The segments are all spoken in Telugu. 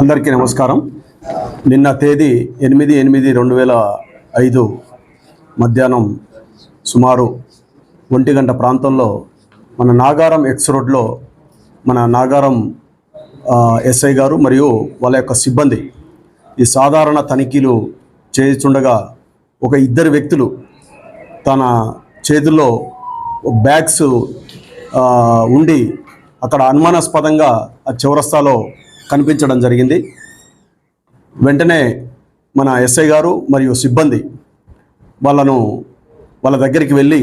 అందరికీ నమస్కారం. నిన్న తేదీ ఎనిమిది ఎనిమిది రెండు వేల ఐదు మధ్యాహ్నం సుమారు ఒంటి గంట ప్రాంతంలో మన నాగారం ఎక్స్ రోడ్లో మన నాగారం ఎస్ఐ గారు మరియు వాళ్ళ యొక్క సిబ్బంది ఈ సాధారణ తనిఖీలు చేస్తుండగా ఒక ఇద్దరు వ్యక్తులు తన చేతుల్లో బ్యాగ్స్ ఉండి అక్కడ అనుమానాస్పదంగా ఆ చౌరస్తాలో కనిపించడం జరిగింది. వెంటనే మన ఎస్ఐ గారు మరియు సిబ్బంది వాళ్ళను వాళ్ళ దగ్గరికి వెళ్ళి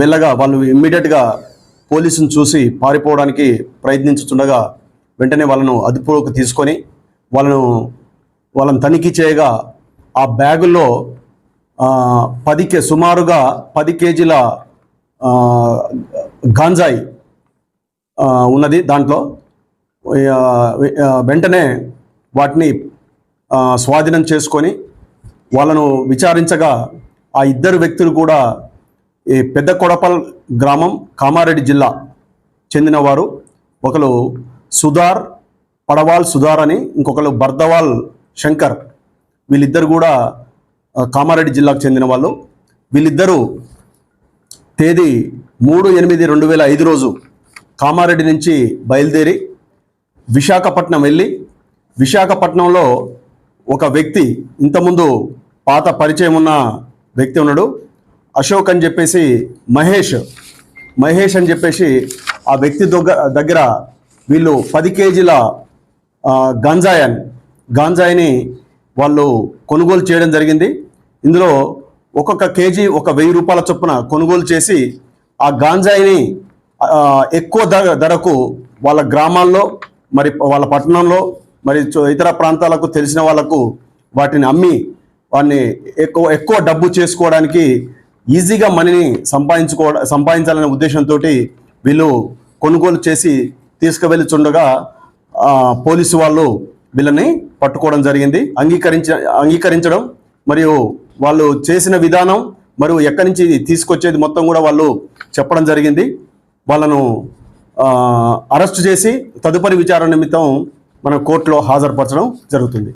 వెళ్ళగా వాళ్ళు ఇమ్మీడియట్గా పోలీసును చూసి పారిపోవడానికి ప్రయత్నించుతుండగా వెంటనే వాళ్ళను అదుపులోకి తీసుకొని వాళ్ళను వాళ్ళని తనిఖీ చేయగా ఆ బ్యాగుల్లో పది కే సుమారుగా పది కేజీల గాంజాయి ఉన్నది దాంట్లో. వెంటనే వాటిని స్వాధీనం చేసుకొని వాళ్ళను విచారించగా ఆ ఇద్దరు వ్యక్తులు కూడా ఈ పెద్ద కొడపల్ గ్రామం కామారెడ్డి జిల్లా చెందినవారు. ఒకరు సుధార్ పడవాల్ సుధార్ అని ఇంకొకరు బర్దవాల్ శంకర్. వీళ్ళిద్దరు కూడా కామారెడ్డి జిల్లాకు చెందిన వాళ్ళు వీళ్ళిద్దరూ తేదీ మూడు ఎనిమిది రెండు వేల ఐదు రోజు కామారెడ్డి నుంచి బయలుదేరి విశాఖపట్నం వెళ్ళి విశాఖపట్నంలో ఒక వ్యక్తి ఇంతకుముందు పాత పరిచయం ఉన్న వ్యక్తి ఉన్నాడు. అశోక్ అని చెప్పేసి మహేష్. మహేష్ అని చెప్పేసి ఆ వ్యక్తి దగ్గర దగ్గర వీళ్ళు పది కేజీల గాంజాయన్ గంజాయన్. గాంజాయిని వాళ్ళు కొనుగోలు చేయడం జరిగింది. ఇందులో ఒక్కొక్క కేజీ ఒక వెయ్యి రూపాయల చొప్పున కొనుగోలు చేసి ఆ గాంజాయిని ఎక్కువ ధర ధరకు వాళ్ళ గ్రామాల్లో మరి వాళ్ళ పట్టణంలో మరి ఇతర ప్రాంతాలకు తెలిసిన వాళ్ళకు వాటిని అమ్మి వాటిని ఎక్కువ ఎక్కువ డబ్బు చేసుకోవడానికి ఈజీగా మనీని సంపాదించుకోవడం సంపాదించాలనే ఉద్దేశంతో వీళ్ళు కొనుగోలు చేసి తీసుకువెళ్ళుచుండగా పోలీసు వాళ్ళు వీళ్ళని పట్టుకోవడం జరిగింది. అంగీకరించ అంగీకరించడం మరియు వాళ్ళు చేసిన విధానం మరియు ఎక్కడి నుంచి తీసుకొచ్చేది మొత్తం కూడా వాళ్ళు చెప్పడం జరిగింది. వాళ్ళను అరెస్ట్ చేసి తదుపరి విచారణ నిమిత్తం మన కోర్టులో హాజరుపరచడం జరుగుతుంది.